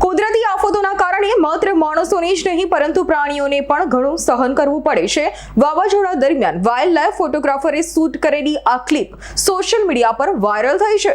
કુદરતી આફતોના કારણે માત્ર માણસોને જ નહીં, પરંતુ પ્રાણીઓને પણ ઘણું સહન કરવું પડે છે. વાવાઝોડા દરમિયાન વાઇલ્ડ લાઇફ ફોટોગ્રાફરે શૂટ કરેલી આ ક્લિપ સોશિયલ મીડિયા પર વાયરલ થઈ છે.